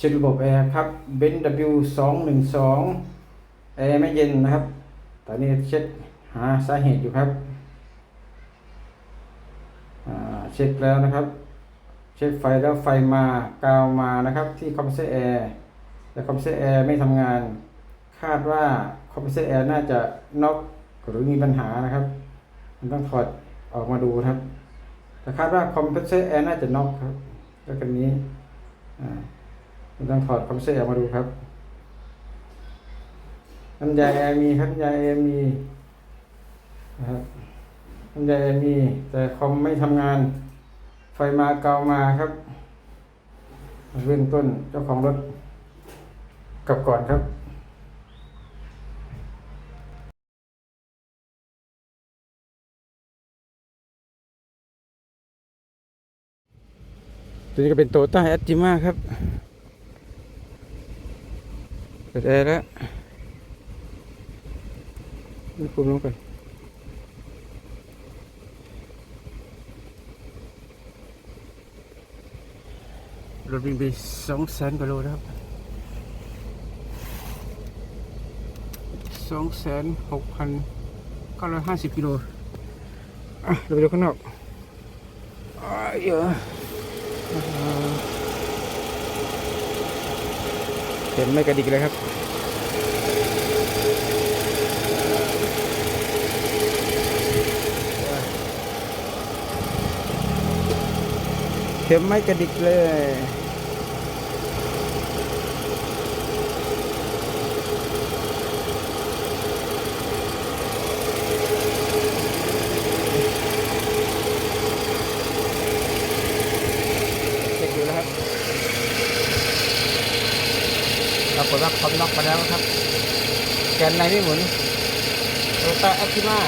เช็ดระบบแอร์ครับเบน W สองหนึ่งสองแอร์ไม่เย็นนะครับ ตอนนี้เช็ดหาสาเหตุอยู่ครับเช็คแล้วนะครับ เช็คไฟแล้วไฟมากาวมานะครับ ที่คอมเพรสเซอร์แอร์แต่คอมเพรสเซอร์แอร์ไม่ทำงาน คาดว่าคอมเพรสเซอร์แอร์น่าจะน็อกหรือมีปัญหานะครับ มันต้องถอดออกมาดูครับแต่คาดว่าคอมเพรสเซอร์แอร์น่าจะน็อกครับแล้วกันนี้อ่า มันต้องถอดคอมเสเซอร์ออกมาดูครับน้ำยาแอร์มีครับน้ำยาแอร์มีนะครับน้ำยาแอร์มี แต่คอมไม่ทำงาน ไฟมาเกามาครับเบื้องต้นเจ้าของรถกลับก่อนครับตัวนี้ก็เป็นโตต้าแอตติมาครับ เปิดแอร์แล้วนี่ปุ่มลงก่อนรถวิ่งไปสองแสนกว่าโลแล้วครับสองแสนหกพันเก้าร้อยห้าสิบกิโลอะเราไปดูข้างนอกอ่าเยอะ ห็นไม่กระดิกเลยครับ เข็มไม่กระดิกเลย เช็คดูแล้วครับ ปรากฏว่าคอมล็อกมาแล้วครับแกนในไม่หมุนโตต้าแอคทิมา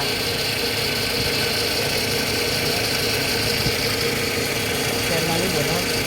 แกนในไม่หมุนนะครับ